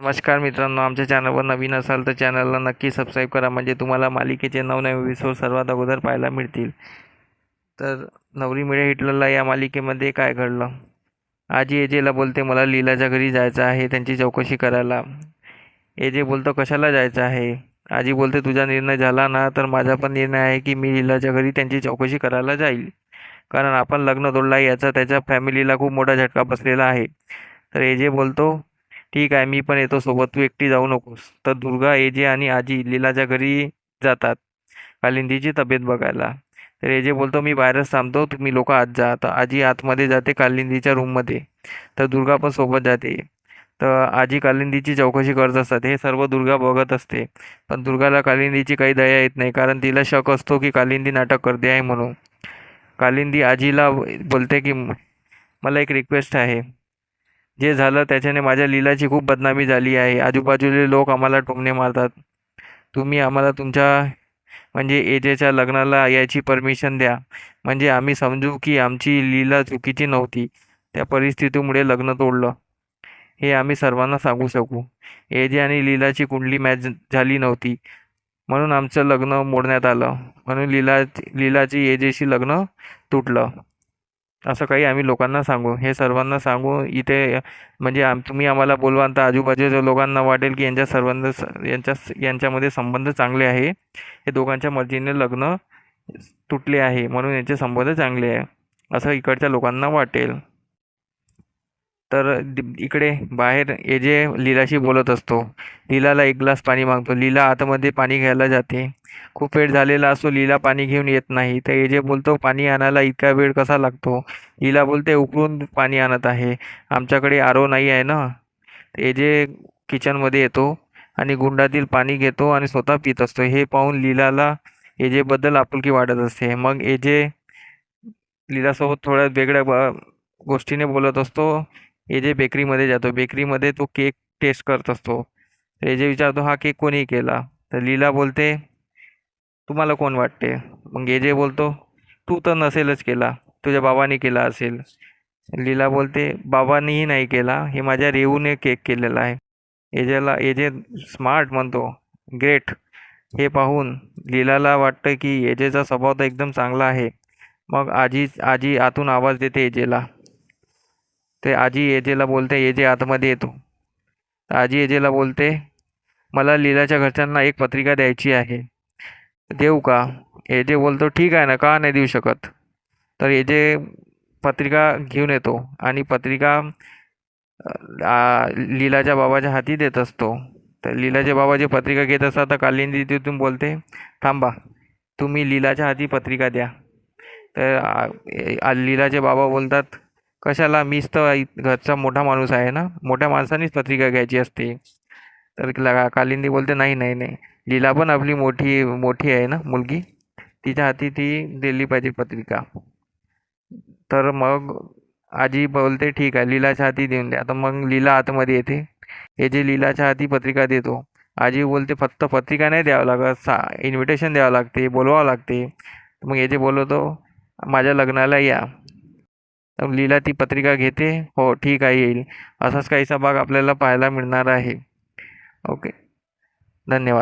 नमस्कार मित्रांनो आमच्या चॅनलवर नवीन असाल तर चॅनलला नक्की सबस्क्राईब करा. म्हणजे तुम्हाला मालिकेचे नवनवे एपिसोड सर्वात अगोदर पाहायला मिळतील. तर नवरी मिळे हिटलरला या मालिकेमध्ये काय घडलं? आजी एजेला बोलते मला लीलाच्या घरी जायचं आहे त्यांची चौकशी करायला. एजे बोलतो कशाला जायचं आहे? आजी बोलते तुझा निर्णय झाला ना तर माझा पण निर्णय आहे की मी लीलाच्या घरी त्यांची चौकशी करायला जाईल. कारण आपण लग्न तोडला याचा त्याच्या फॅमिलीला खूप मोठा झटका बसलेला आहे. तर एजे बोलतो ठीक आहे मी पण येतो. सोबत तू एकटी जाऊ नकोस. तर दुर्गा एजे आणि आजी लीलाच्या घरी जातात. कालिंदीची तब्येत बघायला. तर एजे बोलतो मी बाहेरच थांबतो. तुम्ही लोक आत जा. तर आजी आतमध्ये जाते कालिंदीच्या रूममध्ये. तर दुर्गा पण सोबत जाते. तर आजी कालिंदीची चौकशी करत असतात हे सर्व दुर्गा बघत असते. पण दुर्गाला कालिंदीची काही दया येत नाही. कारण तिला शक असतो की कालिंदी नाटक करते आहे म्हणून. कालिंदी आजीला बोलते की मला एक रिक्वेस्ट आहे. जे झालं त्याच्याने माझ्या लीलाची खूप बदनामी झाली आहे. आजूबाजूचे लोक आम्हाला टोमणे मारतात. तुम्ही आम्हाला तुमच्या म्हणजे एजेच्या लग्नाला यायची परमिशन द्या. म्हणजे आम्ही समजू की आमची लीला चुकीची नव्हती. त्या परिस्थितीमुळे लग्न तोडलं. हे आम्ही सर्वांना सांगू शकू. एजे आणि लीलाची कुंडली मॅच झाली नव्हती. म्हणून आमचं लग्न मोडण्यात आलं. म्हणून लीला लीलाची एजेशी लग्न तुटलं. असं काही आम्ही लोकांना सांगू. हे सर्वांना सांगू इथे म्हणजे आम तुम्ही आम्हाला बोलवाल तर आजूबाजूच्या लोकांना वाटेल की यांच्या सर्वांना यांच्या यांच्यामध्ये संबंध चांगले आहे. हे दोघांच्या मर्जीने लग्न तुटले आहे म्हणून यांचे संबंध चांगले आहे. असं इकडच्या लोकांना वाटेल. तर इकडे बाहेर एजे लीलाशी बोलत असतो. लीलाला एक ग्लास पाणी मागतो. लीला आतमध्ये पाणी घ्यायला जाते. खूप वेळ झालेला असतो लीला पाणी घेऊन येत नाही. तर एजे बोलतो पाणी आणायला इतका वेळ कसा लागतो? लीला बोलते उकळून पाणी आणत आहे. आमच्याकडे आरो नाही आहे ना? एजे किचनमध्ये येतो आणि गुंडातील पाणी घेतो आणि स्वतः पित असतो हे पाहून लीलाला एजेबद्दल आपुलकी वाटत असते. मग एजे लीलासोबत थोड्या वेगळ्या गोष्टीने बोलत असतो एजे बेकरीमध्ये जातो. बेकरीमध्ये तो केक टेस्ट करत असतो. एजे विचारतो हा केक कोणी केला? तर लीला बोलते तुम्हाला कोण वाटते? मग एजे बोलतो तू तर नसेलच केला तुझ्या बाबाने केला असेल. लीला बोलते बाबांनीही नाही केला हे माझ्या रेवूने केक केलेला आहे. एजेला एजे स्मार्ट म्हणतो ग्रेट हे पाहून लीलाला वाटतं की एजेचा स्वभाव तर एकदम चांगला आहे. मग आजी आजी आतून आवाज देते एजेला ते आजी एजेला बोलते एजे आतमध्ये येतो. तर आजी एजेला बोलते मला लीलाच्या घरच्यांना एक पत्रिका द्यायची आहे. देऊ का? एजे बोलतो ठीक आहे ना? का नाही देऊ शकत? तर एजे पत्रिका घेऊन येतो आणि पत्रिका लीलाच्या बाबाच्या हाती देत असतो. तर लीलाचे बाबा जे पत्रिका घेत असतात तर कालिंदी तिथून बोलते. थांबा. तुम्ही लीलाच्या हाती पत्रिका द्या. तर लीलाचे बाबा बोलतात कशाला? मीच तर घरचा मोठा माणूस आहे ना? मोठ्या माणसानेच पत्रिका घ्यायची असते. तर कालिंदी बोलते नाही नाही नाही. लीला पण आपली मोठी मोठी आहे ना मुलगी? तिच्या हाती ती दिली पाहिजे पत्रिका. तर मग आजी बोलते ठीक आहे लीलाच्या हाती देऊन द्या. तर मग लीला आतमध्ये येते. हे जे लीलाच्या हाती पत्रिका देतो आजी बोलते फक्त पत्रिका नाही द्यावं लागत सा इन्व्हिटेशन द्यावं लागते बोलवावं लागते. मग हे जे बोलवतो माझ्या लग्नाला या. तर लीला ती पत्रिका घेते हो ठीक आहे येईल. असाच काहीसा भाग आपल्याला पाहायला मिळणार आहे. ओके. धन्यवाद.